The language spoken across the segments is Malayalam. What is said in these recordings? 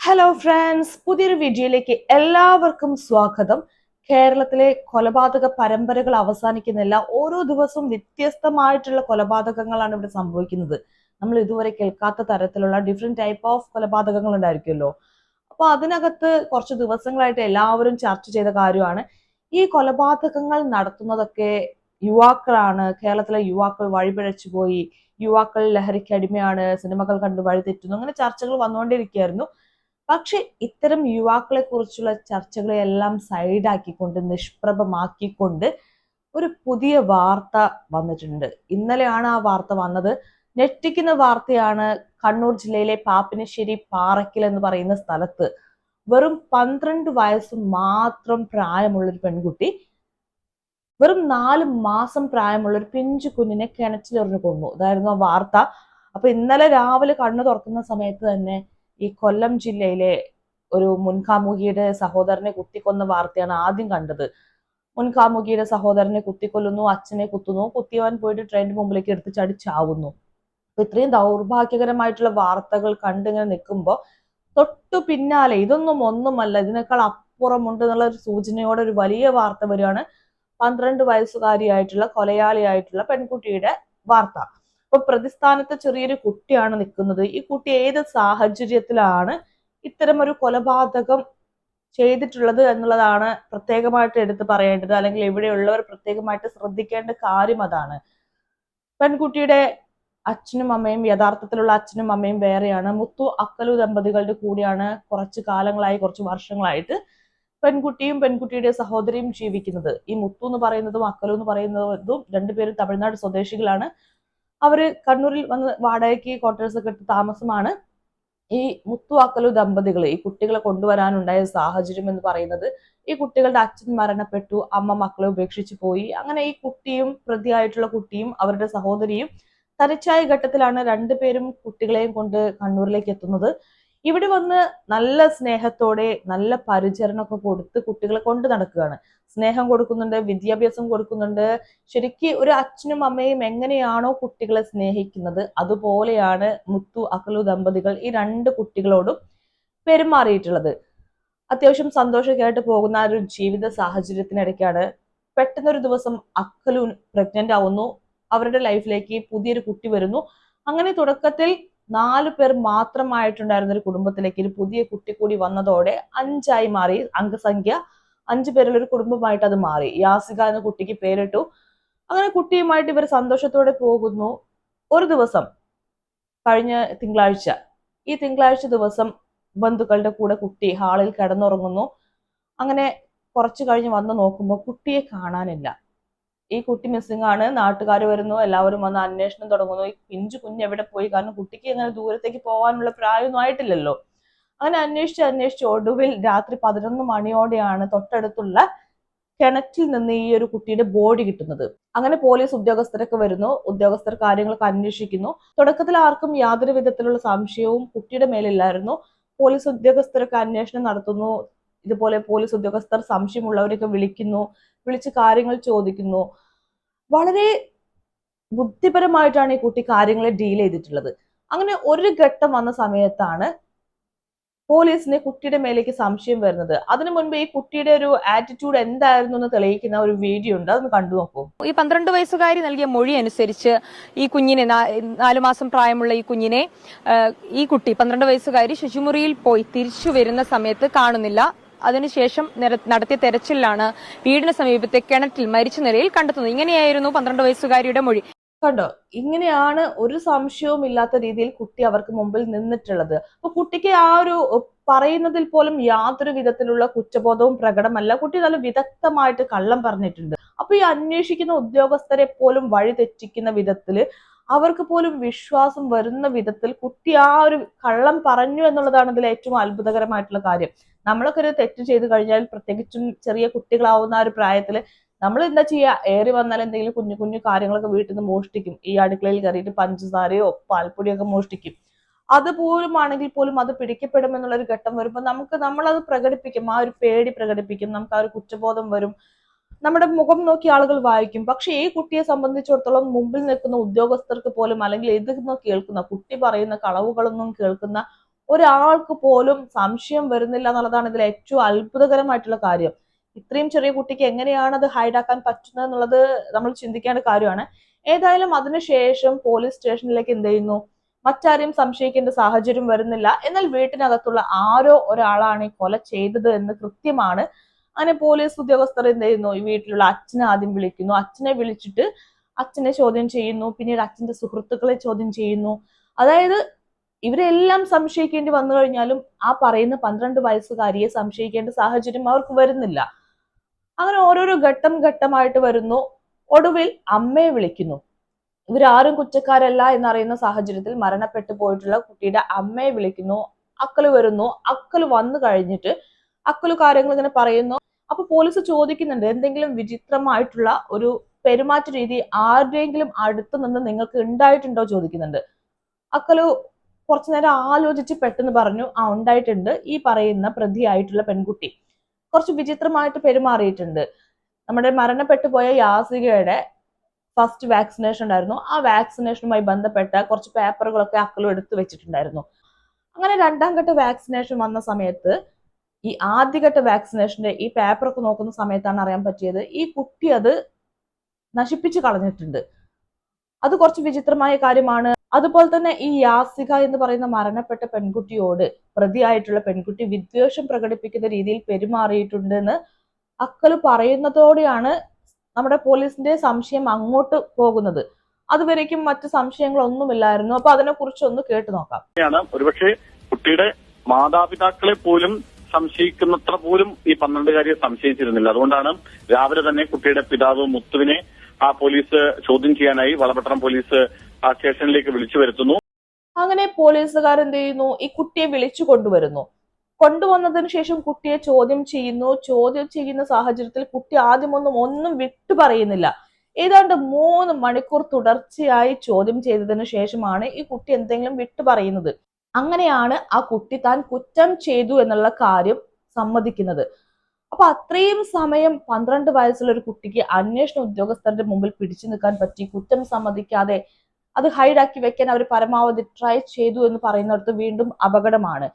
ഹലോ ഫ്രണ്ട്സ് പുതിയൊരു വീഡിയോയിലേക്ക് എല്ലാവർക്കും സ്വാഗതം. കേരളത്തിലെ കൊലപാതക പരമ്പരകൾ അവസാനിക്കുന്നില്ല ഓരോ ദിവസവും വ്യത്യസ്തമായിട്ടുള്ള കൊലപാതകങ്ങളാണ് ഇവിടെ സംഭവിക്കുന്നത്. നമ്മൾ ഇതുവരെ കേൾക്കാത്ത തരത്തിലുള്ള ഡിഫറെന്റ് ടൈപ്പ് ഓഫ് കൊലപാതകങ്ങൾ ഉണ്ടായിരിക്കുമല്ലോ. അപ്പൊ അതിനകത്ത് കുറച്ച് ദിവസങ്ങളായിട്ട് എല്ലാവരും ചർച്ച ചെയ്ത കാര്യമാണ്. ഈ കൊലപാതകങ്ങൾ നടത്തുന്നതൊക്കെ യുവാക്കളാണ്. കേരളത്തിലെ യുവാക്കൾ വഴിപിഴച്ചു പോയി. യുവാക്കൾ ലഹരിക്ക് അടിമയാണ്. സിനിമകൾ കണ്ട് വഴിതെറ്റുന്നു അങ്ങനെ ചർച്ചകൾ വന്നുകൊണ്ടിരിക്കുകയായിരുന്നു പക്ഷെ ഇത്തരം യുവാക്കളെ കുറിച്ചുള്ള ചർച്ചകളെല്ലാം സൈഡാക്കിക്കൊണ്ട് നിഷ്പ്രഭമാക്കിക്കൊണ്ട് ഒരു പുതിയ വാർത്ത വന്നിട്ടുണ്ട്. ഇന്നലെയാണ് ആ വാർത്ത വന്നത്. ഞെട്ടിക്കുന്ന വാർത്തയാണ് കണ്ണൂർ ജില്ലയിലെ പാപ്പിനശ്ശേരി പാറയ്ക്കൽ എന്ന് പറയുന്ന സ്ഥലത്ത്. വെറും പന്ത്രണ്ട് വയസ്സ് മാത്രം പ്രായമുള്ള ഒരു പെൺകുട്ടി വെറും നാല് മാസം പ്രായമുള്ള ഒരു പിഞ്ചു കുഞ്ഞിനെ കിണറ്റിലെറിഞ്ഞു കൊന്നു. അതായിരുന്നു ആ വാർത്ത. അപ്പൊ ഇന്നലെ രാവിലെ കണ്ണു തുറക്കുന്ന സമയത്ത് തന്നെ ഈ കൊല്ലം ജില്ലയിലെ ഒരു മുൻകാമുകിയുടെ സഹോദരനെ കുത്തിക്കൊന്ന വാർത്തയാണ് ആദ്യം കണ്ടത്. മുൻകാമുകിയുടെ സഹോദരനെ കുത്തിക്കൊല്ലുന്നു അച്ഛനെ കുത്തുന്നു കുത്തിയവൻ പോയിട്ട് ട്രെയിനിന് മുമ്പിലേക്ക് എടുത്ത് ചടിച്ചാവുന്നു. അപ്പൊ ഇത്രയും ദൗർഭാഗ്യകരമായിട്ടുള്ള വാർത്തകൾ കണ്ടിങ്ങനെ നിൽക്കുമ്പോൾ തൊട്ടു പിന്നാലെ ഇതൊന്നും ഒന്നുമല്ല ഇതിനേക്കാൾ അപ്പുറമുണ്ട് എന്നുള്ള ഒരു സൂചനയോടെ ഒരു വലിയ വാർത്ത വരികയാണ് പന്ത്രണ്ട് വയസ്സുകാരിയായിട്ടുള്ള കൊലയാളിയായിട്ടുള്ള പെൺകുട്ടിയുടെ വാർത്ത. അപ്പൊ പ്രതിസ്ഥാനത്ത് ചെറിയൊരു കുട്ടിയാണ് നിൽക്കുന്നത്. ഈ കുട്ടി ഏത് സാഹചര്യത്തിലാണ് ഇത്തരം ഒരു കൊലപാതകം ചെയ്തിട്ടുള്ളത് എന്നുള്ളതാണ് പ്രത്യേകമായിട്ട് എടുത്ത് പറയേണ്ടത്. അല്ലെങ്കിൽ ഇവിടെയുള്ളവർ പ്രത്യേകമായിട്ട് ശ്രദ്ധിക്കേണ്ട കാര്യം അതാണ്. പെൺകുട്ടിയുടെ അച്ഛനും അമ്മയും യഥാർത്ഥത്തിലുള്ള അച്ഛനും അമ്മയും വേറെയാണ്. മുത്തു അക്കലു ദമ്പതികളുടെ കൂടെയാണ് കുറച്ച് കാലങ്ങളായി കുറച്ച് വർഷങ്ങളായിട്ട് പെൺകുട്ടിയും പെൺകുട്ടിയുടെ സഹോദരിയും ജീവിക്കുന്നത്. ഈ മുത്തു എന്ന് പറയുന്നതും അക്കലു എന്ന് പറയുന്നതും രണ്ടുപേരും തമിഴ്നാട് സ്വദേശികളാണ്. അവർ കണ്ണൂരിൽ വന്ന് വാടകയ്ക്ക് ക്വാർട്ടേഴ്സ് ഒക്കെ എടുത്ത് താമസമാണ്. ഈ മുത്തുവാക്കലു ദമ്പതികൾ ഈ കുട്ടികളെ കൊണ്ടുവരാനുണ്ടായ സാഹചര്യം എന്ന് പറയുന്നത് ഈ കുട്ടികളുടെ അച്ഛൻ മരണപ്പെട്ടു അമ്മ മക്കളെ ഉപേക്ഷിച്ചു പോയി. അങ്ങനെ ഈ കുട്ടിയും പ്രതിയായിട്ടുള്ള കുട്ടിയും അവരുടെ സഹോദരിയും തനിച്ചായ ഘട്ടത്തിലാണ് രണ്ടുപേരും കുട്ടികളെയും കൊണ്ട് കണ്ണൂരിലേക്ക് എത്തുന്നത്. ഇവിടെ വന്ന് നല്ല സ്നേഹത്തോടെ നല്ല പരിചരണമൊക്കെ കൊടുത്ത് കുട്ടികളെ കൊണ്ട് നടക്കുകയാണ്. സ്നേഹം കൊടുക്കുന്നുണ്ട് വിദ്യാഭ്യാസം കൊടുക്കുന്നുണ്ട്. ശരിക്കും ഒരു അച്ഛനും അമ്മയും എങ്ങനെയാണോ കുട്ടികളെ സ്നേഹിക്കുന്നത് അതുപോലെയാണ് മുത്തു അഖലു ദമ്പതികൾ ഈ രണ്ട് കുട്ടികളോടും പെരുമാറിയിട്ടുള്ളത്. അത്യാവശ്യം സന്തോഷമൊക്കെയായിട്ട് പോകുന്ന ഒരു ജീവിത സാഹചര്യത്തിനിടയ്ക്കാണ് പെട്ടെന്നൊരു ദിവസം അഖലു പ്രഗ്നന്റ് ആവുന്നു. അവരുടെ ലൈഫിലേക്ക് പുതിയൊരു കുട്ടി വരുന്നു. അങ്ങനെ തുടക്കത്തിൽ നാലു പേർ മാത്രമായിട്ടുണ്ടായിരുന്ന ഒരു കുടുംബത്തിലേക്ക് ഒരു പുതിയ കുട്ടി കൂടി വന്നതോടെ അഞ്ചായി മാറി. അംഗസംഖ്യ അഞ്ചു പേരുള്ള ഒരു കുടുംബമായിട്ട് അത് മാറി. യാസിക എന്ന കുട്ടിക്ക് പേരിട്ടു. അങ്ങനെ കുട്ടിയുമായിട്ട് ഇവർ സന്തോഷത്തോടെ പോകുന്നു. ഒരു ദിവസം കഴിഞ്ഞ തിങ്കളാഴ്ച ഈ തിങ്കളാഴ്ച ദിവസം ബന്ധുക്കളുടെ കൂടെ കുട്ടി ഹാളിൽ കിടന്നുറങ്ങുന്നു. അങ്ങനെ കുറച്ചു കഴിഞ്ഞ് വന്ന് നോക്കുമ്പോൾ കുട്ടിയെ കാണാനില്ല. ഈ കുട്ടി മിസ്സിംഗ് ആണ്. നാട്ടുകാർ വരുന്നു. എല്ലാവരും വന്ന് അന്വേഷണം തുടങ്ങുന്നു. ഈ പിഞ്ചു കുഞ്ഞ് എവിടെ പോയി? കാരണം കുട്ടിക്ക് അങ്ങനെ ദൂരത്തേക്ക് പോകാനുള്ള പ്രായമൊന്നും ആയിട്ടില്ലല്ലോ. അങ്ങനെ അന്വേഷിച്ച് അന്വേഷിച്ച് ഒടുവിൽ രാത്രി പതിനൊന്ന് മണിയോടെയാണ് തൊട്ടടുത്തുള്ള കിണറ്റിൽ നിന്ന് ഈ ഒരു കുട്ടിയുടെ ബോഡി കിട്ടുന്നത്. അങ്ങനെ പോലീസ് ഉദ്യോഗസ്ഥരൊക്കെ വരുന്നു. ഉദ്യോഗസ്ഥർ കാര്യങ്ങളൊക്കെ അന്വേഷിക്കുന്നു. തുടക്കത്തിൽ ആർക്കും യാതൊരു വിധത്തിലുള്ള സംശയവും കുട്ടിയുടെ മേലില്ലായിരുന്നു. പോലീസ് ഉദ്യോഗസ്ഥരൊക്കെ അന്വേഷണം നടത്തുന്നു. ഇതുപോലെ പോലീസ് ഉദ്യോഗസ്ഥർ സംശയമുള്ളവരൊക്കെ വിളിക്കുന്നു വിളിച്ച് കാര്യങ്ങൾ ചോദിക്കുന്നു. വളരെ ബുദ്ധിപരമായിട്ടാണ് ഈ കുട്ടി കാര്യങ്ങളെ ഡീൽ ചെയ്തിട്ടുള്ളത്. അങ്ങനെ ഒരു ഘട്ടം വന്ന സമയത്താണ് പോലീസിന് കുട്ടിയുടെ മേലേക്ക് സംശയം വരുന്നത്. അതിനു മുൻപ് ഈ കുട്ടിയുടെ ഒരു ആറ്റിറ്റ്യൂഡ് എന്തായിരുന്നു എന്ന് തെളിയിക്കുന്ന ഒരു വീഡിയോ ഉണ്ട്. അതൊന്ന് കണ്ടു നോക്കൂ. ഈ പന്ത്രണ്ട് വയസ്സുകാരി നൽകിയ മൊഴി അനുസരിച്ച് ഈ കുഞ്ഞിനെ നാലു മാസം പ്രായമുള്ള ഈ കുഞ്ഞിനെ ഈ കുട്ടി പന്ത്രണ്ട് വയസ്സുകാരി ശുചിമുറിയിൽ പോയി തിരിച്ചു വരുന്ന സമയത്ത് കാണുന്നില്ല. അതിനുശേഷം നടത്തിയ തെരച്ചിലാണ് വീടിന് സമീപത്തെ കിണറ്റിൽ മരിച്ച നിലയിൽ കണ്ടെത്തുന്നത്. ഇങ്ങനെയായിരുന്നു പന്ത്രണ്ട് വയസ്സുകാരിയുടെ മൊഴി. കണ്ടോ ഇങ്ങനെയാണ് ഒരു സംശയവും ഇല്ലാത്ത രീതിയിൽ കുട്ടി അവർക്ക് മുമ്പിൽ നിന്നിട്ടുള്ളത്. അപ്പൊ കുട്ടിക്ക് ആ ഒരു പറയുന്നതിൽ പോലും യാതൊരു വിധത്തിലുള്ള കുറ്റബോധവും പ്രകടമല്ല. കുട്ടി നല്ല വിദഗ്ധമായിട്ട് കള്ളം പറഞ്ഞിട്ടുണ്ട്. അപ്പൊ ഈ അന്വേഷിക്കുന്ന ഉദ്യോഗസ്ഥരെ പോലും വഴി തെറ്റിക്കുന്ന വിധത്തിൽ അവർക്ക് പോലും വിശ്വാസം വരുന്ന വിധത്തിൽ കുട്ടി ആ ഒരു കള്ളം പറഞ്ഞു എന്നുള്ളതാണ് ഇതിൽ ഏറ്റവും അത്ഭുതകരമായിട്ടുള്ള കാര്യം. നമ്മളൊക്കെ ഒരു തെറ്റ് ചെയ്തു കഴിഞ്ഞാൽ പ്രത്യേകിച്ചും ചെറിയ കുട്ടികളാവുന്ന ഒരു പ്രായത്തിൽ നമ്മൾ എന്താ ചെയ്യുക? ഏറി വന്നാൽ എന്തെങ്കിലും കുഞ്ഞു കുഞ്ഞു കാര്യങ്ങളൊക്കെ വീട്ടിൽ നിന്ന് മോഷ്ടിക്കും. ഈ അടുക്കളയിൽ കയറിയിട്ട് പഞ്ചസാരയോ പാൽപ്പൊടിയോ ഒക്കെ മോഷ്ടിക്കും. അതുപോലും ആണെങ്കിൽ പോലും അത് പിടിക്കപ്പെടുമെന്നുള്ള ഒരു ഘട്ടം വരുമ്പോൾ നമുക്ക് നമ്മളത് പ്രകടിപ്പിക്കും. ആ ഒരു പേടി പ്രകടിപ്പിക്കും. നമുക്ക് ആ ഒരു കുറ്റബോധം വരും. നമ്മുടെ മുഖം നോക്കി ആളുകൾ വായിക്കും. പക്ഷെ ഈ കുട്ടിയെ സംബന്ധിച്ചിടത്തോളം മുമ്പിൽ നിൽക്കുന്ന ഉദ്യോഗസ്ഥർക്ക് പോലും അല്ലെങ്കിൽ എതിർന്ന് കേൾക്കുന്ന കുട്ടി പറയുന്ന കളവുകളൊന്നും കേൾക്കുന്ന ഒരാൾക്ക് പോലും സംശയം വരുന്നില്ല എന്നുള്ളതാണ് ഇതിൽ ഏറ്റവും അത്ഭുതകരമായിട്ടുള്ള കാര്യം. ഇത്രയും ചെറിയ കുട്ടിക്ക് എങ്ങനെയാണ് അത് ഹൈഡാക്കാൻ പറ്റുന്നത് എന്നുള്ളത് നമ്മൾ ചിന്തിക്കേണ്ട കാര്യമാണ്. ഏതായാലും അതിനുശേഷം പോലീസ് സ്റ്റേഷനിലേക്ക് എന്ത് ചെയ്യുന്നു? മറ്റാരെയും സംശയിക്കേണ്ട സാഹചര്യം വരുന്നില്ല. എന്നാൽ വീട്ടിനകത്തുള്ള ആരോ ഒരാളാണ് ഈ കൊല ചെയ്തത് എന്ന് കൃത്യമാണ് അങ്ങനെ പോലീസ് ഉദ്യോഗസ്ഥർ എന്ത് ചെയ്യുന്നു? ഈ വീട്ടിലുള്ള അച്ഛനെ ആദ്യം വിളിക്കുന്നു. അച്ഛനെ വിളിച്ചിട്ട് അച്ഛനെ ചോദ്യം ചെയ്യുന്നു. പിന്നീട് അച്ഛന്റെ സുഹൃത്തുക്കളെ ചോദ്യം ചെയ്യുന്നു. അതായത് ഇവരെല്ലാം സംശയിക്കേണ്ടി വന്നു കഴിഞ്ഞാലും ആ പറയുന്ന പന്ത്രണ്ട് വയസ്സുകാരിയെ സംശയിക്കേണ്ട സാഹചര്യം അവർക്ക് വരുന്നില്ല. അങ്ങനെ ഓരോരോ ഘട്ടം ഘട്ടമായിട്ട് വരുന്നു. ഒടുവിൽ അമ്മയെ വിളിക്കുന്നു. ഇവരാരും കുറ്റക്കാരല്ല എന്നറിയുന്ന സാഹചര്യത്തിൽ മരണപ്പെട്ടു പോയിട്ടുള്ള കുട്ടിയുടെ അമ്മയെ വിളിക്കുന്നു. അക്കൽ വരുന്നു. അക്കൽ വന്നു കഴിഞ്ഞിട്ട് അക്കൽ കാര്യങ്ങൾ ഇങ്ങനെ പറയുന്നു. അപ്പൊ പോലീസ് ചോദിക്കുന്നുണ്ട് എന്തെങ്കിലും വിചിത്രമായിട്ടുള്ള ഒരു പെരുമാറ്റ രീതി ആരുടെയെങ്കിലും അടുത്ത് നിന്ന് നിങ്ങൾക്ക് ഉണ്ടായിട്ടുണ്ടോ ചോദിക്കുന്നുണ്ട്. അക്കലു കുറച്ചു നേരം ആലോചിച്ച് പെട്ടെന്ന് പറഞ്ഞു ആ ഉണ്ടായിട്ടുണ്ട്. ഈ പറയുന്ന പ്രതിയായിട്ടുള്ള പെൺകുട്ടി. കുറച്ച് വിചിത്രമായിട്ട് പെരുമാറിയിട്ടുണ്ട്. നമ്മുടെ മരണപ്പെട്ടു പോയ യാസികയുടെ ഫസ്റ്റ് വാക്സിനേഷൻ ഉണ്ടായിരുന്നു. ആ വാക്സിനേഷനുമായി ബന്ധപ്പെട്ട കുറച്ച് പേപ്പറുകളൊക്കെ അക്കലു എടുത്തു വെച്ചിട്ടുണ്ടായിരുന്നു. അങ്ങനെ രണ്ടാം ഘട്ട വാക്സിനേഷൻ വന്ന സമയത്ത് ഈ ആദ്യഘട്ട വാക്സിനേഷന്റെ ഈ പേപ്പറൊക്കെ നോക്കുന്ന സമയത്താണ് അറിയാൻ പറ്റിയത്. ഈ കുട്ടി അത് നശിപ്പിച്ചു കളഞ്ഞിട്ടുണ്ട്. അത് കുറച്ച് വിചിത്രമായ കാര്യമാണ്. അതുപോലെ തന്നെ ഈ യാസിക എന്ന് പറയുന്ന മരണപ്പെട്ട പെൺകുട്ടിയോട് പ്രതിയായിട്ടുള്ള പെൺകുട്ടി വിദ്വേഷം പ്രകടിപ്പിക്കുന്ന രീതിയിൽ പെരുമാറിയിട്ടുണ്ടെന്ന് അക്കൽ പറയുന്നതോടെയാണ് നമ്മുടെ പോലീസിന്റെ സംശയം അങ്ങോട്ട് പോകുന്നത്. അതുവരേക്കും മറ്റ് സംശയങ്ങളൊന്നുമില്ലായിരുന്നു. അപ്പൊ അതിനെ കുറിച്ച് ഒന്ന് കേട്ടു നോക്കാം. ഒരുപക്ഷെ കുട്ടിയുടെ മാതാപിതാക്കളെ പോലും സംശയിക്കുന്നത്ര പോലും ഈ പന്ത്രണ്ടുകാരിയെ സംശയിച്ചിരുന്നില്ല. അതുകൊണ്ടാണ് രാവിലെ തന്നെ കുട്ടിയുടെ പിതാവ് മുത്തുവിനെ ആ പോലീസ് ചോദ്യം ചെയ്യാനായി വളപട്ടണം പോലീസ് ആ സ്റ്റേഷനിലേക്ക് വിളിച്ചു വരുത്തുന്നു. അങ്ങനെ പോലീസുകാർ എന്ത് ചെയ്യുന്നു? ഈ കുട്ടിയെ വിളിച്ചു കൊണ്ടുവരുന്നു. കൊണ്ടുവന്നതിന് ശേഷം കുട്ടിയെ ചോദ്യം ചെയ്യുന്നു. ചോദ്യം ചെയ്യുന്ന സാഹചര്യത്തിൽ കുട്ടി ആദ്യമൊന്നും ഒന്നും വിട്ടു പറയുന്നില്ല. ഏതാണ്ട് മൂന്ന് മണിക്കൂർ തുടർച്ചയായി ചോദ്യം ചെയ്തതിനു ശേഷമാണ് ഈ കുട്ടി എന്തെങ്കിലും വിട്ടു പറയുന്നത്. അങ്ങനെയാണ് ആ കുട്ടി താൻ കുറ്റം ചെയ്തു എന്നുള്ള കാര്യം സമ്മതിക്കുന്നത്. അപ്പൊ അത്രയും സമയം പന്ത്രണ്ട് വയസ്സുള്ള ഒരു കുട്ടിക്ക് അന്വേഷണ ഉദ്യോഗസ്ഥരുടെ മുമ്പിൽ പിടിച്ചു നിൽക്കാൻ പറ്റി കുറ്റം സമ്മതിക്കാതെ അത് ഹൈഡാക്കി വെക്കാൻ അവർ പരമാവധി ട്രൈ ചെയ്തു എന്ന് പറയുന്നിടത്ത് വീണ്ടും അപകടമാണ്.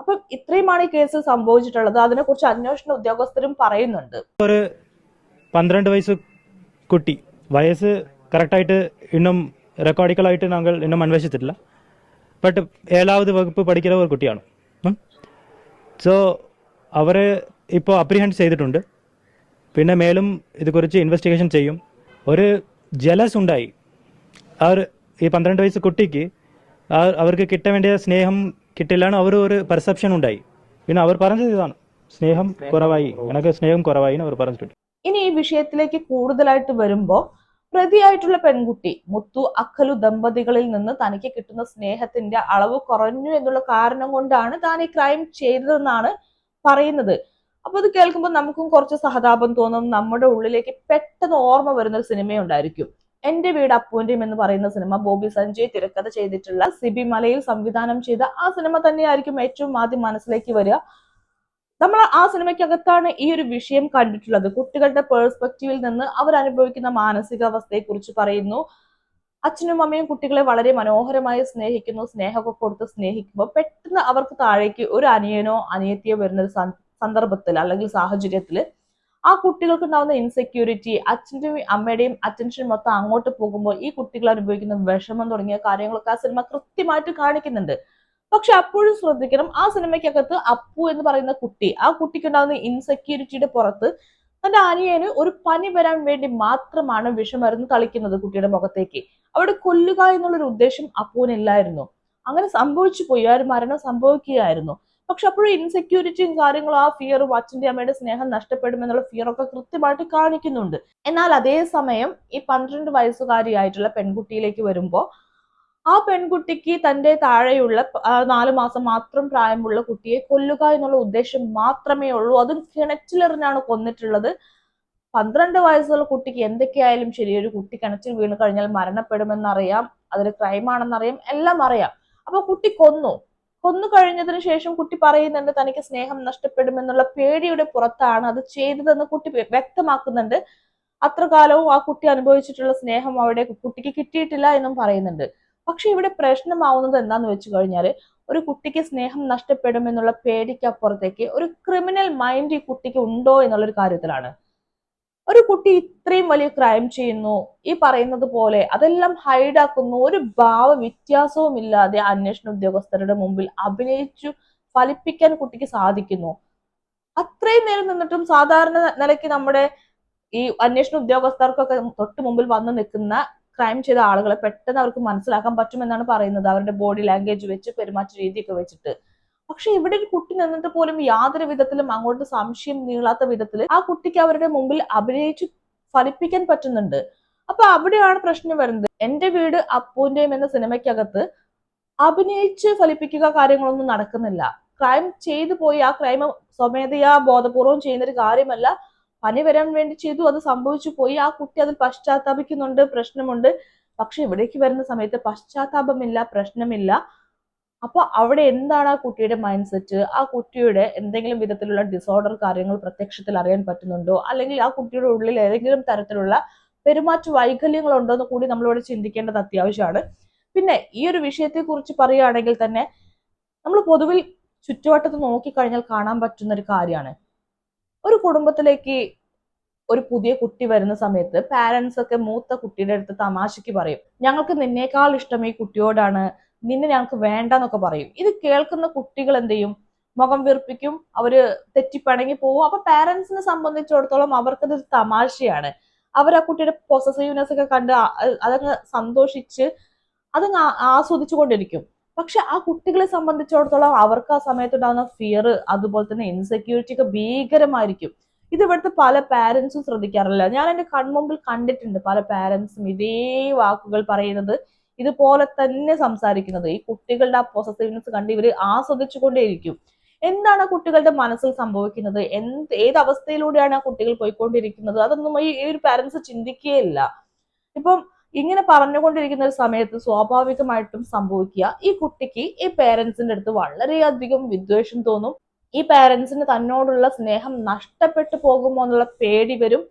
അപ്പം ഇത്രയുമാണ് ഈ കേസിൽ സംഭവിച്ചിട്ടുള്ളത്. അതിനെക്കുറിച്ച് അന്വേഷണ ഉദ്യോഗസ്ഥരും പറയുന്നുണ്ട്. ഒരു പന്ത്രണ്ട് വയസ്സ് കുട്ടി വയസ്സ് കറക്റ്റായിട്ട് ഇന്നും റെക്കോർഡിക്കലായിട്ട് ഞങ്ങൾ ഇന്നും അന്വേഷിച്ചിട്ടില്ല. ബട്ട് ഏഴാവത് വകുപ്പ് പഠിക്കുന്ന ഒരു കുട്ടിയാണ്. സോ അവർ ഇപ്പോൾ അപ്രിഹെൻഡ് ചെയ്തിട്ടുണ്ട്. പിന്നെ മേലും ഇതുകുറിച്ച് ഇൻവെസ്റ്റിഗേഷൻ ചെയ്യും. ഒരു ജലസ് ഉണ്ടായി. അവർ ഈ പന്ത്രണ്ട് വയസ്സ് കുട്ടിക്ക് അവർക്ക് കിട്ടാൻ വേണ്ടിയ സ്നേഹം കിട്ടില്ലാണ് അവർ ഒരു പെർസെപ്ഷൻ ഉണ്ടായി. പിന്നെ അവർ പറഞ്ഞത് ഇതാണ്. സ്നേഹം കുറവായി. എനിക്ക് സ്നേഹം കുറവായി അവർ പറഞ്ഞിട്ടുണ്ട്. ഇനി ഈ വിഷയത്തിലേക്ക് കൂടുതലായിട്ട് വരുമ്പോ പ്രതിയായിട്ടുള്ള പെൺകുട്ടി മുത്തു അഖലു ദമ്പതികളിൽ നിന്ന് തനിക്ക് കിട്ടുന്ന സ്നേഹത്തിന്റെ അളവ് കുറഞ്ഞു എന്നുള്ള കാരണം കൊണ്ടാണ് താൻ ഈ ക്രൈം ചെയ്തതെന്നാണ് പറയുന്നത്. അപ്പൊ ഇത് കേൾക്കുമ്പോൾ നമുക്കും കുറച്ച് സഹതാപം തോന്നും. നമ്മുടെ ഉള്ളിലേക്ക് പെട്ടെന്ന് ഓർമ്മ വരുന്ന ഒരു സിനിമയുണ്ടായിരിക്കും. എന്റെ വീട് അപ്പൂന്റെയും എന്ന് പറയുന്ന സിനിമ ബോബി സഞ്ജയ് തിരക്കഥ ചെയ്തിട്ടുള്ള സിബി മലയിൽ സംവിധാനം ചെയ്ത ആ സിനിമ തന്നെയായിരിക്കും ഏറ്റവും ആദ്യം മനസ്സിലേക്ക് വരിക. നമ്മൾ ആ സിനിമയ്ക്കകത്താണ് ഈ ഒരു വിഷയം കണ്ടിട്ടുള്ളത്. കുട്ടികളുടെ പേഴ്സ്പെക്റ്റീവിൽ നിന്ന് അവർ അനുഭവിക്കുന്ന മാനസികാവസ്ഥയെ കുറിച്ച് പറയുന്നു. അച്ഛനും അമ്മയും കുട്ടികളെ വളരെ മനോഹരമായി സ്നേഹിക്കുന്നു സ്നേഹമൊക്കെ കൊടുത്ത് സ്നേഹിക്കുമ്പോൾ പെട്ടെന്ന് അവർക്ക് താഴേക്ക് ഒരു അനിയനോ അനിയത്തിയോ വരുന്ന ഒരു സന്ദ- സന്ദർഭത്തിൽ അല്ലെങ്കിൽ സാഹചര്യത്തിൽ ആ കുട്ടികൾക്ക് ഉണ്ടാവുന്ന ഇൻസെക്യൂരിറ്റി അച്ഛന്റെയും അമ്മയുടെയും അറ്റൻഷൻ മൊത്തം അങ്ങോട്ട് പോകുമ്പോൾ ഈ കുട്ടികൾ അനുഭവിക്കുന്ന വിഷമം തുടങ്ങിയ കാര്യങ്ങളൊക്കെ ആ സിനിമ കൃത്യമായിട്ട് കാണിക്കുന്നുണ്ട്. പക്ഷെ അപ്പോഴും ശ്രദ്ധിക്കണം ആ സിനിമയ്ക്കകത്ത് അപ്പു എന്ന് പറയുന്ന കുട്ടി ആ കുട്ടിക്ക് ഉണ്ടാകുന്ന ഇൻസെക്യൂരിറ്റിയുടെ പുറത്ത് തന്റെ അനിയന് ഒരു പനി വരാൻ വേണ്ടി മാത്രമാണ് വിഷമരുന്ന് തളിക്കുന്നത് കുട്ടിയുടെ മുഖത്തേക്ക്. അവിടെ കൊല്ലുക എന്നുള്ളൊരു ഉദ്ദേശം അപ്പുവിനില്ലായിരുന്നു. അങ്ങനെ സംഭവിച്ചു പോയി ആ ഒരു മരണം സംഭവിക്കുകയായിരുന്നു. പക്ഷെ അപ്പോഴും ഇൻസെക്യൂരിറ്റിയും കാര്യങ്ങളും ആ ഫിയറും അച്ഛന്റെ അമ്മയുടെ സ്നേഹം നഷ്ടപ്പെടുമെന്നുള്ള ഫിയറൊക്കെ കൃത്യമായിട്ട് കാണിക്കുന്നുണ്ട്. എന്നാൽ അതേ സമയം ഈ പന്ത്രണ്ട് വയസ്സുകാരിയായിട്ടുള്ള പെൺകുട്ടിയിലേക്ക് വരുമ്പോൾ ആ പെൺകുട്ടിക്ക് തന്റെ താഴെയുള്ള നാല് മാസം മാത്രം പ്രായമുള്ള കുട്ടിയെ കൊല്ലുക എന്നുള്ള ഉദ്ദേശം മാത്രമേ ഉള്ളൂ. അതും കിണറ്റിലെറിഞ്ഞാണ് കൊന്നിട്ടുള്ളത്. പന്ത്രണ്ട് വയസ്സുള്ള കുട്ടിക്ക് എന്തൊക്കെയായാലും ശരി ഒരു കുട്ടി കിണറ്റിൽ വീണ് കഴിഞ്ഞാൽ മരണപ്പെടുമെന്നറിയാം. അതൊരു ക്രൈമാണെന്നറിയാം എല്ലാം അറിയാം. അപ്പൊ കുട്ടി കൊന്നു. കൊന്നു കഴിഞ്ഞതിന് ശേഷം കുട്ടി പറയുന്നുണ്ട് തനിക്ക് സ്നേഹം നഷ്ടപ്പെടുമെന്നുള്ള പേടിയുടെ പുറത്താണ് അത് ചെയ്തതെന്ന് കുട്ടി വ്യ- വ്യക്തമാക്കുന്നുണ്ട്. അത്ര കാലവും ആ കുട്ടി അനുഭവിച്ചിട്ടുള്ള സ്നേഹം അവിടെ കുട്ടിക്ക് കിട്ടിയിട്ടില്ല എന്നും പറയുന്നുണ്ട്. പക്ഷെ ഇവിടെ പ്രശ്നമാവുന്നത് എന്താന്ന് വെച്ച് കഴിഞ്ഞാൽ ഒരു കുട്ടിക്ക് സ്നേഹം നഷ്ടപ്പെടുമെന്നുള്ള പേടിക്കപ്പുറത്തേക്ക് ഒരു ക്രിമിനൽ മൈൻഡ് ഈ കുട്ടിക്ക് ഉണ്ടോ എന്നുള്ളൊരു കാര്യത്തിലാണ്. ഒരു കുട്ടി ഇത്രയും വലിയ ക്രൈം ചെയ്യുന്നു ഈ പറയുന്നത് പോലെ അതെല്ലാം ഹൈഡാക്കുന്നു ഒരു ഭാവ വ്യത്യാസവും ഇല്ലാതെ അന്വേഷണ ഉദ്യോഗസ്ഥരുടെ മുമ്പിൽ അഭിനയിച്ചു ഫലിപ്പിക്കാൻ കുട്ടിക്ക് സാധിക്കുന്നു. അത്രയും നേരം നിന്നിട്ടും സാധാരണ നിലയ്ക്ക് നമ്മുടെ ഈ അന്വേഷണ ഉദ്യോഗസ്ഥർക്കൊക്കെ തൊട്ട് മുമ്പിൽ വന്നു നിൽക്കുന്ന ക്രൈം ചെയ്ത ആളുകളെ പെട്ടെന്ന് അവർക്ക് മനസ്സിലാക്കാൻ പറ്റുമെന്നാണ് പറയുന്നത്. അവരുടെ ബോഡി ലാംഗ്വേജ് വെച്ച് പെരുമാറ്റ രീതിയൊക്കെ വെച്ചിട്ട്. പക്ഷെ ഇവിടെ ഒരു കുട്ടി നിന്നിട്ട് പോലും യാതൊരു വിധത്തിലും അങ്ങോട്ട് സംശയം നീളാത്ത വിധത്തിൽ ആ കുട്ടിക്ക് അവരുടെ മുമ്പിൽ അഭിനയിച്ച് ഫലിപ്പിക്കാൻ പറ്റുന്നുണ്ട്. അപ്പൊ അവിടെയാണ് പ്രശ്നം വരുന്നത്. എന്റെ വീട് അപ്പൂന്റെയും എന്ന സിനിമയ്ക്കകത്ത് അഭിനയിച്ച് ഫലിപ്പിക്കുക കാര്യങ്ങളൊന്നും നടക്കുന്നില്ല. ക്രൈം ചെയ്തു പോയി ആ ക്രൈം സ്വമേധയാ ബോധപൂർവം ചെയ്യുന്ന ഒരു കാര്യമല്ല. പനി വരാൻ വേണ്ടി ചെയ്തു. അത് സംഭവിച്ചു പോയി. ആ കുട്ടി അതിൽ പശ്ചാത്താപിക്കുന്നുണ്ട് പ്രശ്നമുണ്ട്. പക്ഷെ ഇവിടേക്ക് വരുന്ന സമയത്ത് പശ്ചാത്താപമില്ല പ്രശ്നമില്ല. അപ്പൊ അവിടെ എന്താണ് ആ കുട്ടിയുടെ മൈൻഡ് സെറ്റ് ആ കുട്ടിയുടെ എന്തെങ്കിലും വിധത്തിലുള്ള ഡിസോർഡർ കാര്യങ്ങൾ പ്രത്യക്ഷത്തിൽ അറിയാൻ പറ്റുന്നുണ്ടോ? അല്ലെങ്കിൽ ആ കുട്ടിയുടെ ഉള്ളിൽ ഏതെങ്കിലും തരത്തിലുള്ള പെരുമാറ്റ വൈകല്യങ്ങൾ ഉണ്ടോ എന്ന് കൂടി നമ്മളിവിടെ ചിന്തിക്കേണ്ടത് അത്യാവശ്യമാണ്. പിന്നെ ഈ ഒരു വിഷയത്തെ കുറിച്ച് പറയുകയാണെങ്കിൽ തന്നെ നമ്മൾ പൊതുവിൽ ചുറ്റുവട്ടത്ത് നോക്കിക്കഴിഞ്ഞാൽ കാണാൻ പറ്റുന്ന ഒരു കാര്യമാണ്. ഒരു കുടുംബത്തിലേക്ക് ഒരു പുതിയ കുട്ടി വരുന്ന സമയത്ത് പാരന്റ്സ് ഒക്കെ മൂത്ത കുട്ടിയുടെ അടുത്ത് തമാശയ്ക്ക് പറയും. ഞങ്ങൾക്ക് നിന്നേക്കാൾ ഇഷ്ടം ഈ കുട്ടിയോടാണ്. നിന്നെ ഞങ്ങൾക്ക് വേണ്ട എന്നൊക്കെ പറയും. ഇത് കേൾക്കുന്ന കുട്ടികൾ എന്ത് ചെയ്യും? മുഖം വീർപ്പിക്കും. അവർ തെറ്റിപ്പണങ്ങി പോകും അപ്പൊ പാരന്റ്സിനെ സംബന്ധിച്ചിടത്തോളം അവർക്കത് തമാശയാണ്. അവർ ആ കുട്ടിയുടെ പൊസസീവ്നെസ് ഒക്കെ കണ്ട് അതങ്ങ് സന്തോഷിച്ച് അതങ്ങ് ആസ്വദിച്ചു ആസ്വദിച്ചുകൊണ്ടിരിക്കും. പക്ഷെ ആ കുട്ടികളെ സംബന്ധിച്ചിടത്തോളം അവർക്ക് ആ സമയത്തുണ്ടാകുന്ന ഫിയർ അതുപോലെ തന്നെ ഇൻസെക്യൂരിറ്റി ഒക്കെ ഭീകരമായിരിക്കും. ഇത് ഇവിടുത്തെ പല പാരന്റ്സും ശ്രദ്ധിക്കാറില്ല. ഞാൻ എന്റെ കൺമുമ്പിൽ കണ്ടിട്ടുണ്ട് പല പാരന്റ്സും ഇതേ വാക്കുകൾ പറയുന്നത് ഇതുപോലെ തന്നെ സംസാരിക്കുന്നത്. ഈ കുട്ടികളുടെ ആ പോസസീവ്നെസ് കണ്ട് ഇവർ ആസ്വദിച്ചുകൊണ്ടേയിരിക്കും. എന്താണ് ആ കുട്ടികളുടെ മനസ്സിൽ സംഭവിക്കുന്നത്? എന്ത് ഏത് അവസ്ഥയിലൂടെയാണ് ആ കുട്ടികൾ പോയിക്കൊണ്ടിരിക്കുന്നത്? അതൊന്നും ഈ ഒരു പാരന്റ്സ് ചിന്തിക്കുകയില്ല ഇപ്പം ഇങ്ങനെ പറഞ്ഞുകൊണ്ടിരിക്കുന്ന ഒരു സമയത്ത് സ്വാഭാവികമായിട്ടും സംഭവിക്കുക. ഈ കുട്ടിക്ക് ഈ പേരൻസിന്റെ അടുത്ത് വളരെയധികം വിദ്വേഷം തോന്നും. ഈ പേരൻസിന് തന്നോടുള്ള സ്നേഹം നഷ്ടപ്പെട്ടു പോകുമോ എന്നുള്ള പേടി വരും.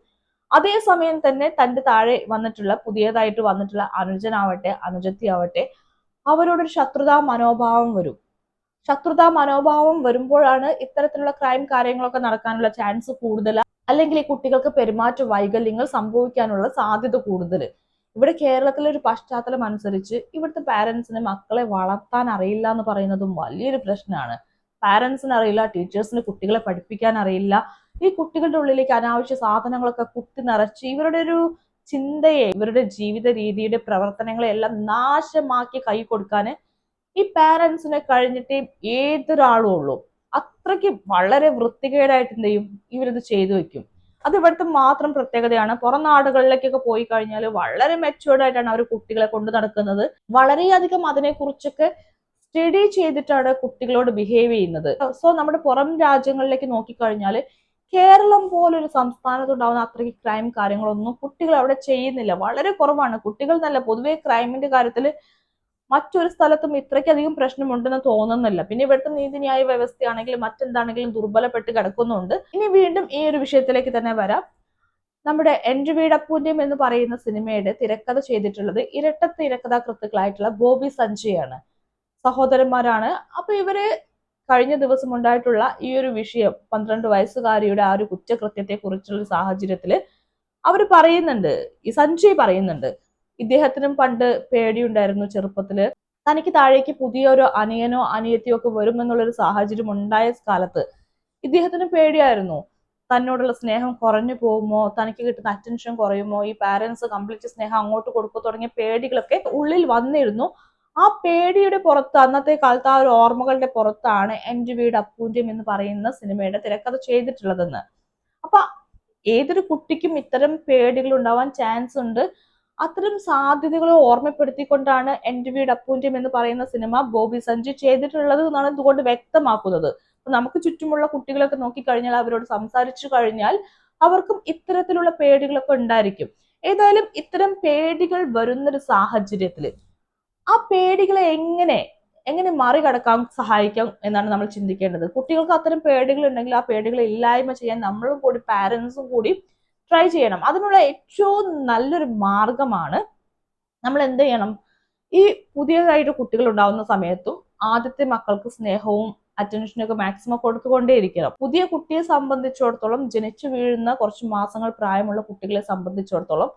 അതേസമയം തന്നെ തന്റെ താഴെ വന്നിട്ടുള്ള പുതിയതായിട്ട് വന്നിട്ടുള്ള അനുജനാവട്ടെ അനുജത്തി ആവട്ടെ അവരോടൊരു ശത്രുതാ മനോഭാവം വരും. ശത്രുതാ മനോഭാവം വരുമ്പോഴാണ് ഇത്തരത്തിലുള്ള ക്രൈം കാര്യങ്ങളൊക്കെ നടക്കാനുള്ള ചാൻസ് കൂടുതൽ അല്ലെങ്കിൽ ഈ കുട്ടികൾക്ക് പെരുമാറ്റ വൈകല്യങ്ങൾ സംഭവിക്കാനുള്ള സാധ്യത കൂടുതൽ ഇവിടെ കേരളത്തിലെ ഒരു പശ്ചാത്തലം അനുസരിച്ച് ഇവിടുത്തെ പാരന്റ്സിന് മക്കളെ വളർത്താൻ അറിയില്ല എന്ന് പറയുന്നതും വലിയൊരു പ്രശ്നമാണ്. പാരന്റ്സിന് അറിയില്ല ടീച്ചേഴ്സിന് കുട്ടികളെ പഠിപ്പിക്കാൻ അറിയില്ല. ഈ കുട്ടികളുടെ ഉള്ളിലേക്ക് അനാവശ്യ സാധനങ്ങളൊക്കെ കുത്തി നിറച്ച് ഇവരുടെ ഒരു ചിന്തയെ ഇവരുടെ ജീവിത രീതിയുടെ പ്രവർത്തനങ്ങളെ എല്ലാം നാശമാക്കി കൈ കൊടുക്കാൻ ഈ പാരന്റ്സിനെ കഴിഞ്ഞിട്ട് ഏതൊരാളും ഉള്ളൂ. അത്രയ്ക്ക് വളരെ വൃത്തികേടായിട്ട് എന്ത് ചെയ്യും? ഇവരിത് ചെയ്തു വെക്കും. അത് ഇവിടുത്തെ മാത്രം പ്രത്യേകതയാണ്. പുറം നാടുകളിലേക്കൊക്കെ പോയി കഴിഞ്ഞാൽ വളരെ മെച്ചുവേർഡ് ആയിട്ടാണ് അവർ കുട്ടികളെ കൊണ്ട് നടക്കുന്നത്. വളരെയധികം അതിനെക്കുറിച്ചൊക്കെ സ്റ്റഡി ചെയ്തിട്ടാണ് കുട്ടികളോട് ബിഹേവ് ചെയ്യുന്നത്. സോ നമ്മുടെ പുറം രാജ്യങ്ങളിലേക്ക് നോക്കിക്കഴിഞ്ഞാൽ കേരളം പോലൊരു സംസ്ഥാനത്ത് ഉണ്ടാവുന്ന അത്രയ്ക്ക് ക്രൈം കാര്യങ്ങളൊന്നും കുട്ടികൾ അവിടെ ചെയ്യുന്നില്ല. വളരെ കുറവാണ്. കുട്ടികൾ നല്ല പൊതുവെ ക്രൈമിന്റെ കാര്യത്തിൽ മറ്റൊരു സ്ഥലത്തും ഇത്രയ്ക്കധികം പ്രശ്നമുണ്ടെന്ന് തോന്നുന്നില്ല. പിന്നെ ഇവിടുത്തെ നീതിന്യായ വ്യവസ്ഥയാണെങ്കിലും മറ്റെന്താണെങ്കിലും ദുർബലപ്പെട്ട് കിടക്കുന്നുണ്ട്. ഇനി വീണ്ടും ഈ ഒരു വിഷയത്തിലേക്ക് തന്നെ വരാം. നമ്മുടെ എന്റെ വീടപ്പൂന്റെയും എന്ന് പറയുന്ന സിനിമയുടെ തിരക്കഥ ചെയ്തിട്ടുള്ളത് ഇരട്ട തിരക്കഥാകൃത്തുക്കളായിട്ടുള്ള ബോബി സഞ്ജയാണ്. സഹോദരന്മാരാണ്. അപ്പൊ ഇവർ കഴിഞ്ഞ ദിവസം ഉണ്ടായിട്ടുള്ള ഈ ഒരു വിഷയം പന്ത്രണ്ട് വയസ്സുകാരിയുടെ ആ ഒരു കുറ്റകൃത്യത്തെ കുറിച്ചുള്ള സാഹചര്യത്തിൽ അവർ പറയുന്നുണ്ട്. ഈ സഞ്ജയ് പറയുന്നുണ്ട്. ഇദ്ദേഹത്തിനും പണ്ട് പേടിയുണ്ടായിരുന്നു ചെറുപ്പത്തിൽ. തനിക്ക് താഴേക്ക് പുതിയൊരു അനിയനോ അനിയത്തിയോ ഒക്കെ വരുമെന്നുള്ളൊരു സാഹചര്യം ഉണ്ടായ കാലത്ത് ഇദ്ദേഹത്തിന് പേടിയായിരുന്നു. തന്നോടുള്ള സ്നേഹം കുറഞ്ഞു പോകുമോ? തനിക്ക് കിട്ടുന്ന അറ്റൻഷൻ കുറയുമോ? ഈ പാരന്റ്സ് കംപ്ലീറ്റ് സ്നേഹം അങ്ങോട്ട് കൊടുക്കുക തുടങ്ങിയ പേടികളൊക്കെ ഉള്ളിൽ വന്നിരുന്നു. ആ പേടിയുടെ പുറത്ത് അന്നത്തെ കാലത്ത് ആ ഒരു ഓർമ്മകളുടെ പുറത്താണ് എന്റെ വീട് അപ്പൂന്റെയും എന്ന് പറയുന്ന സിനിമയുടെ തിരക്കഥ ചെയ്തിട്ടുള്ളതെന്ന്. അപ്പൊ ഏതൊരു കുട്ടിക്കും ഇത്തരം പേടികൾ ഉണ്ടാവാൻ ചാൻസ് ഉണ്ട്. അത്തരം സാധ്യതകളെ ഓർമ്മപ്പെടുത്തിക്കൊണ്ടാണ് എന്റെ വീട് അപ്പൂന്റെയും എന്ന് പറയുന്ന സിനിമ ബോബി സഞ്ജു ചെയ്തിട്ടുള്ളത് എന്നാണ് ഇതുകൊണ്ട് വ്യക്തമാക്കുന്നത്. നമുക്ക് ചുറ്റുമുള്ള കുട്ടികളൊക്കെ നോക്കിക്കഴിഞ്ഞാൽ അവരോട് സംസാരിച്ചു കഴിഞ്ഞാൽ അവർക്കും ഇത്തരത്തിലുള്ള പേടികളൊക്കെ ഉണ്ടായിരിക്കും. ഏതായാലും ഇത്തരം പേടികൾ വരുന്നൊരു സാഹചര്യത്തിൽ ആ പേടികളെ എങ്ങനെ എങ്ങനെ മറികടക്കാൻ സഹായിക്കാം എന്നാണ് നമ്മൾ ചിന്തിക്കേണ്ടത്. കുട്ടികൾക്ക് അത്തരം പേടികൾ ഉണ്ടെങ്കിൽ ആ പേടികളെ ഇല്ലായ്മ ചെയ്യാൻ നമ്മളും കൂടി പാരന്റ്സും കൂടി ട്രൈ ചെയ്യണം. അതിനുള്ള ഏറ്റവും നല്ലൊരു മാർഗമാണ് നമ്മൾ എന്ത് ചെയ്യണം? ഈ പുതിയതായിട്ട് കുട്ടികൾ ഉണ്ടാവുന്ന സമയത്തും ആദ്യത്തെ മക്കൾക്ക് സ്നേഹവും അറ്റൻഷനും ഒക്കെ മാക്സിമം കൊടുത്തുകൊണ്ടേയിരിക്കണം പുതിയ കുട്ടിയെ സംബന്ധിച്ചിടത്തോളം ജനിച്ചു വീഴുന്ന കുറച്ച് മാസങ്ങൾ പ്രായമുള്ള കുട്ടികളെ സംബന്ധിച്ചിടത്തോളം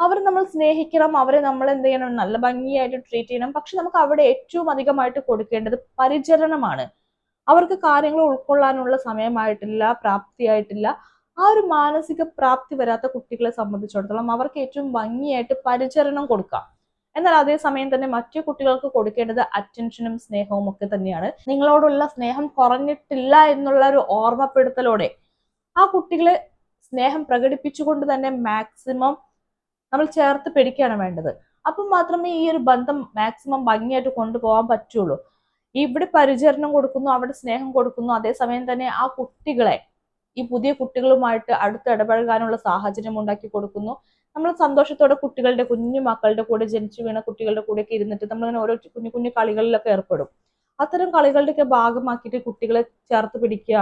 അവരെ നമ്മൾ സ്നേഹിക്കണം. അവരെ നമ്മൾ എന്ത് ചെയ്യണം? നല്ല ഭംഗിയായിട്ട് ട്രീറ്റ് ചെയ്യണം. പക്ഷെ നമുക്ക് അവിടെ ഏറ്റവും അധികമായിട്ട് കൊടുക്കേണ്ടത് പരിചരണമാണ്. അവർക്ക് കാര്യങ്ങൾ ഉൾക്കൊള്ളാനുള്ള സമയമായിട്ടില്ല പ്രാപ്തിയായിട്ടില്ല. ആ ഒരു മാനസിക പ്രാപ്തി വരാത്ത കുട്ടികളെ സംബന്ധിച്ചിടത്തോളം അവർക്ക് ഏറ്റവും ഭംഗിയായിട്ട് പരിചരണം കൊടുക്കാം. എന്നാൽ അതേസമയം തന്നെ മറ്റു കുട്ടികൾക്ക് കൊടുക്കേണ്ടത് അറ്റൻഷനും സ്നേഹവും ഒക്കെ തന്നെയാണ്. നിങ്ങളോടുള്ള സ്നേഹം കുറഞ്ഞിട്ടില്ല എന്നുള്ള ഒരു ഓർമ്മപ്പെടുത്തലോടെ ആ കുട്ടികളെ സ്നേഹം പ്രകടിപ്പിച്ചുകൊണ്ട് തന്നെ മാക്സിമം നമ്മൾ ചേർത്ത് പിടിക്കുകയാണ് വേണ്ടത്. അപ്പം മാത്രമേ ഈ ഒരു ബന്ധം മാക്സിമം ഭംഗിയായിട്ട് കൊണ്ടുപോകാൻ പറ്റുള്ളൂ. ഇവിടെ പരിചരണം കൊടുക്കുന്നു അവിടെ സ്നേഹം കൊടുക്കുന്നു അതേസമയം തന്നെ ആ കുട്ടികളെ ഈ പുതിയ കുട്ടികളുമായിട്ട് അടുത്ത് ഇടപഴകാനുള്ള സാഹചര്യം ഉണ്ടാക്കി കൊടുക്കുന്നു. നമ്മൾ സന്തോഷത്തോടെ കുട്ടികളുടെ കുഞ്ഞു മക്കളുടെ കൂടെ ജനിച്ചു വീണ കുട്ടികളുടെ കൂടെയൊക്കെ ഇരുന്നിട്ട് നമ്മളിങ്ങനെ ഓരോ കുഞ്ഞു കുഞ്ഞു കളികളിലൊക്കെ ഏർപ്പെടും. അത്തരം കളികളുടെയൊക്കെ ഭാഗമാക്കിയിട്ട് കുട്ടികളെ ചേർത്ത് പിടിക്കുക.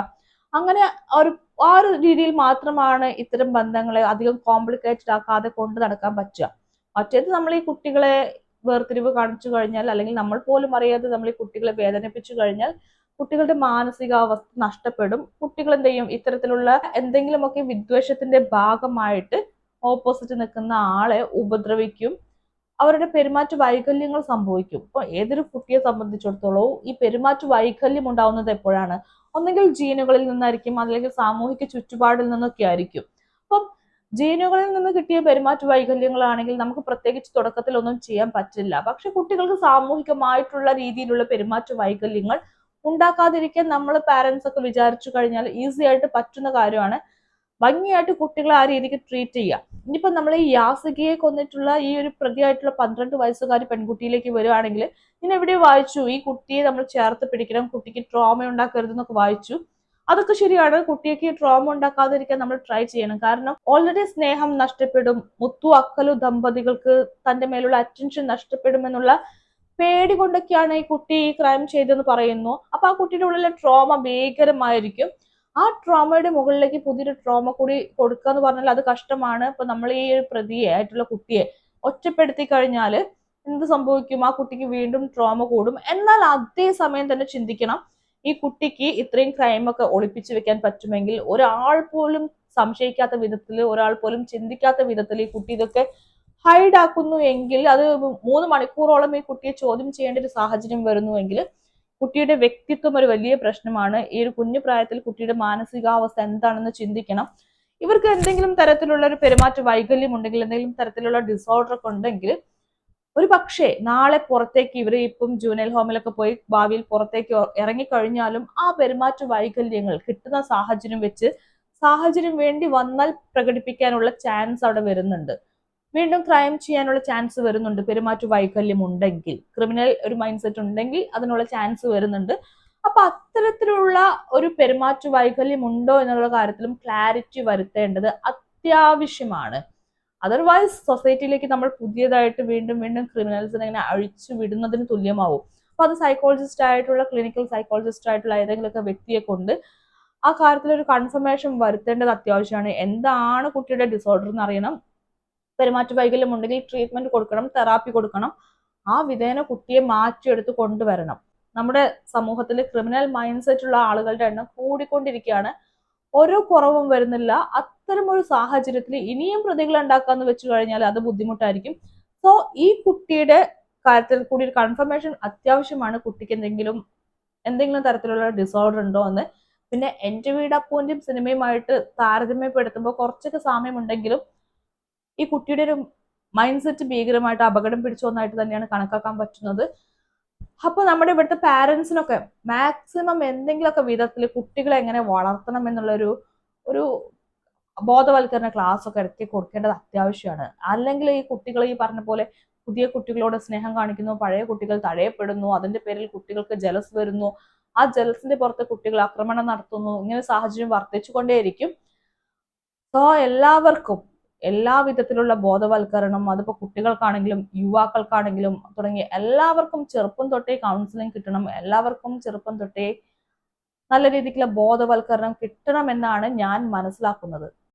അങ്ങനെ ഒരു ആ ഒരു രീതിയിൽ മാത്രമാണ് ഇത്തരം ബന്ധങ്ങളെ അധികം കോംപ്ലിക്കേറ്റഡ് ആക്കാതെ കൊണ്ട് നടക്കാൻ പറ്റുക. മറ്റേത് നമ്മൾ ഈ കുട്ടികളെ വേർതിരിവ് കാണിച്ചു കഴിഞ്ഞാൽ അല്ലെങ്കിൽ നമ്മൾ പോലും അറിയാതെ നമ്മൾ ഈ കുട്ടികളെ വേദനിപ്പിച്ചു കഴിഞ്ഞാൽ കുട്ടികളുടെ മാനസികാവസ്ഥ നഷ്ടപ്പെടും. കുട്ടികൾ എന്ത് ചെയ്യും ഇത്തരത്തിലുള്ള എന്തെങ്കിലുമൊക്കെ വിദ്വേഷത്തിന്റെ ഭാഗമായിട്ട് ഓപ്പോസിറ്റ് നിൽക്കുന്ന ആളെ ഉപദ്രവിക്കും. അവരുടെ പെരുമാറ്റ വൈകല്യങ്ങൾ സംഭവിക്കും. ഇപ്പൊ ഏതൊരു കുട്ടിയെ സംബന്ധിച്ചിടത്തോളവും ഈ പെരുമാറ്റ വൈകല്യം ഉണ്ടാവുന്നത് എപ്പോഴാണ്? ഒന്നെങ്കിൽ ജീനുകളിൽ നിന്നായിരിക്കും അല്ലെങ്കിൽ സാമൂഹിക ചുറ്റുപാടിൽ നിന്നൊക്കെ ആയിരിക്കും. അപ്പം ജീനുകളിൽ നിന്ന് കിട്ടിയ പെരുമാറ്റ വൈകല്യങ്ങളാണെങ്കിൽ നമുക്ക് പ്രത്യേകിച്ച് തുടക്കത്തിൽ ഒന്നും ചെയ്യാൻ പറ്റില്ല. പക്ഷെ കുട്ടികൾക്ക് സാമൂഹികമായിട്ടുള്ള രീതിയിലുള്ള പെരുമാറ്റ വൈകല്യങ്ങൾ ഉണ്ടാക്കാതിരിക്കാൻ നമ്മൾ പാരൻസ് ഒക്കെ വിചാരിച്ചു കഴിഞ്ഞാൽ ഈസി ആയിട്ട് പറ്റുന്ന കാര്യമാണ്. ഭംഗിയായിട്ട് കുട്ടികളെ ആ രീതിക്ക് ട്രീറ്റ് ചെയ്യുക. ഇനിയിപ്പോൾ നമ്മൾ ഈ യാസികയെ കൊന്നിട്ടുള്ള ഈ ഒരു പ്രതിയായിട്ടുള്ള പന്ത്രണ്ട് വയസ്സുകാരി പെൺകുട്ടിയിലേക്ക് വരുവാണെങ്കിൽ ഞാൻ എവിടെ വായിച്ചു. ഈ കുട്ടിയെ നമ്മൾ ചേർത്ത് പിടിക്കണം. കുട്ടിക്ക് ട്രോമ ഉണ്ടാക്കരുത് എന്നൊക്കെ വായിച്ചു. അതൊക്കെ ശരിയാണ്. കുട്ടിക്ക് ട്രോമ ഉണ്ടാക്കാതിരിക്കാൻ നമ്മൾ ട്രൈ ചെയ്യണം. കാരണം ഓൾറെഡി സ്നേഹം നഷ്ടപ്പെടും. മുത്തു അക്കലു ദമ്പതികൾക്ക് തന്റെ മേലുള്ള അറ്റൻഷൻ നഷ്ടപ്പെടുമെന്നുള്ള പേടി കൊണ്ടൊക്കെയാണ് ഈ കുട്ടി ഈ ക്രൈം ചെയ്തെന്ന് പറയുന്നു. അപ്പൊ ആ കുട്ടിയുടെ ഉള്ളിലെ ട്രോമ ഭീകരമായിരിക്കും. ആ ട്രോമയുടെ മുകളിലേക്ക് പുതിയൊരു ട്രോമ കൂടി കൊടുക്കുക എന്ന് പറഞ്ഞാൽ അത് കഷ്ടമാണ്. ഇപ്പൊ നമ്മൾ ഈ ഒരു പ്രതിയെ ആയിട്ടുള്ള കുട്ടിയെ ഒറ്റപ്പെടുത്തി കഴിഞ്ഞാൽ എന്ത് സംഭവിക്കും? ആ കുട്ടിക്ക് വീണ്ടും ട്രോമ കൂടും. എന്നാൽ അതേ സമയം തന്നെ ചിന്തിക്കണം. ഈ കുട്ടിക്ക് ഇത്രയും ക്രൈം ഒക്കെ ഒളിപ്പിച്ചു വെക്കാൻ പറ്റുമെങ്കിൽ ഒരാൾ പോലും സംശയിക്കാത്ത വിധത്തിൽ ഒരാൾ പോലും ചിന്തിക്കാത്ത വിധത്തിൽ ഈ കുട്ടി ഇതൊക്കെ ഹൈഡ് ആക്കുന്നു എങ്കിൽ അത് മൂന്ന് മണിക്കൂറോളം ഈ കുട്ടിയെ ചോദ്യം ചെയ്യേണ്ട ഒരു സാഹചര്യം വരുന്നുവെങ്കിൽ കുട്ടിയുടെ വ്യക്തിത്വം ഒരു വലിയ പ്രശ്നമാണ്. ഈ ഒരു കുഞ്ഞു പ്രായത്തിൽ കുട്ടിയുടെ മാനസികാവസ്ഥ എന്താണെന്ന് ചിന്തിക്കണം. ഇവർക്ക് എന്തെങ്കിലും തരത്തിലുള്ള ഒരു പെരുമാറ്റ വൈകല്യം ഉണ്ടെങ്കിൽ എന്തെങ്കിലും തരത്തിലുള്ള ഡിസോർഡർ ഒക്കെ ഉണ്ടെങ്കിൽ ഒരു പക്ഷേ നാളെ പുറത്തേക്ക് ഇവർ ഇപ്പം ജൂനൽ ഹോമിലൊക്കെ പോയി ഭാവിയിൽ പുറത്തേക്ക് ഇറങ്ങിക്കഴിഞ്ഞാലും ആ പെരുമാറ്റ വൈകല്യങ്ങൾ കിട്ടുന്ന സാഹചര്യം വെച്ച് സാഹചര്യം വേണ്ടി വന്നാൽ പ്രകടിപ്പിക്കാനുള്ള ചാൻസ് അവിടെ വരുന്നുണ്ട്. വീണ്ടും ക്രൈം ചെയ്യാനുള്ള ചാൻസ് വരുന്നുണ്ട്. പെരുമാറ്റ വൈകല്യം ഉണ്ടെങ്കിൽ ക്രിമിനൽ ഒരു മൈൻഡ് സെറ്റ് ഉണ്ടെങ്കിൽ അതിനുള്ള ചാൻസ് വരുന്നുണ്ട്. അപ്പൊ അത്തരത്തിലുള്ള ഒരു പെരുമാറ്റ വൈകല്യം ഉണ്ടോ എന്നുള്ള കാര്യത്തിലും ക്ലാരിറ്റി വരുത്തേണ്ടത് അത്യാവശ്യമാണ്. അതർവൈസ് സൊസൈറ്റിയിലേക്ക് നമ്മൾ പുതിയതായിട്ട് വീണ്ടും വീണ്ടും ക്രിമിനൽസിനെ ഇങ്ങനെ അഴിച്ചു വിടുന്നതിന് തുല്യമാവും. അപ്പൊ അത് സൈക്കോളജിസ്റ്റ് ആയിട്ടുള്ള ക്ലിനിക്കൽ സൈക്കോളജിസ്റ്റ് ആയിട്ടുള്ള ഏതെങ്കിലുമൊക്കെ വ്യക്തിയെ കൊണ്ട് ആ കാര്യത്തിൽ ഒരു കൺഫർമേഷൻ വരുത്തേണ്ടത് അത്യാവശ്യമാണ്. എന്താണ് കുട്ടിയുടെ ഡിസോർഡർ എന്ന് അറിയണം. പെരുമാറ്റ വൈകല്യം ഉണ്ടെങ്കിൽ ട്രീറ്റ്മെന്റ് കൊടുക്കണം തെറാപ്പി കൊടുക്കണം. ആ വിധേന കുട്ടിയെ മാറ്റിയെടുത്ത് കൊണ്ടുവരണം. നമ്മുടെ സമൂഹത്തിൽ ക്രിമിനൽ മൈൻഡ് സെറ്റ് ഉള്ള ആളുകളുടെ എണ്ണം കൂടിക്കൊണ്ടിരിക്കുകയാണ്. ഓരോ കുറവും വരുന്നില്ല. അത്തരം ഒരു സാഹചര്യത്തിൽ ഇനിയും പ്രതികൾ ഉണ്ടാക്കാന്ന് വെച്ചു കഴിഞ്ഞാൽ അത് ബുദ്ധിമുട്ടായിരിക്കും. സോ ഈ കുട്ടിയുടെ കാര്യത്തിൽ കൂടി ഒരു കൺഫർമേഷൻ അത്യാവശ്യമാണ്. കുട്ടിക്ക് എന്തെങ്കിലും എന്തെങ്കിലും തരത്തിലുള്ള ഡിസോർഡർ ഉണ്ടോ എന്ന്. പിന്നെ എന്റെ വീട് അപ്പൂന്റെയും സിനിമയുമായിട്ട് താരതമ്യപ്പെടുത്തുമ്പോൾ കുറച്ചൊക്കെ സാമ്യമുണ്ടെങ്കിലും ഈ കുട്ടിയുടെ ഒരു മൈൻഡ് സെറ്റ് ഭീകരമായിട്ട് അപകടം പിടിച്ച ഒന്നായിട്ട് തന്നെയാണ് കണക്കാക്കാൻ പറ്റുന്നത്. അപ്പൊ നമ്മുടെ ഇവിടുത്തെ പാരന്റ്സിനൊക്കെ മാക്സിമം എന്തെങ്കിലുമൊക്കെ വിധത്തിൽ കുട്ടികളെ എങ്ങനെ വളർത്തണം എന്നുള്ളൊരു ഒരു ബോധവൽക്കരണ ക്ലാസ് ഒക്കെ ഇടയ്ക്ക് കൊടുക്കേണ്ടത് അത്യാവശ്യമാണ്. അല്ലെങ്കിൽ ഈ കുട്ടികൾ ഈ പറഞ്ഞ പോലെ പുതിയ കുട്ടികളോട് സ്നേഹം കാണിക്കുന്നു പഴയ കുട്ടികൾ തഴയപ്പെടുന്നു അതിന്റെ പേരിൽ കുട്ടികൾക്ക് ജലസ് വരുന്നു ആ ജലസിന്റെ പുറത്ത് കുട്ടികൾ ആക്രമണം നടത്തുന്നു ഇങ്ങനെ സാഹചര്യം വർദ്ധിച്ചുകൊണ്ടേയിരിക്കും. സോ എല്ലാവർക്കും എല്ലാ വിധത്തിലുള്ള ബോധവൽക്കരണം അതിപ്പോ കുട്ടികൾക്കാണെങ്കിലും യുവാക്കൾക്കാണെങ്കിലും തുടങ്ങി എല്ലാവർക്കും ചെറുപ്പം തൊട്ടേ കൗൺസിലിംഗ് കിട്ടണം എല്ലാവർക്കും ചെറുപ്പം തൊട്ടേ നല്ല രീതിക്കുള്ള ബോധവൽക്കരണം കിട്ടണമെന്നാണ് ഞാൻ മനസ്സിലാക്കുന്നത്.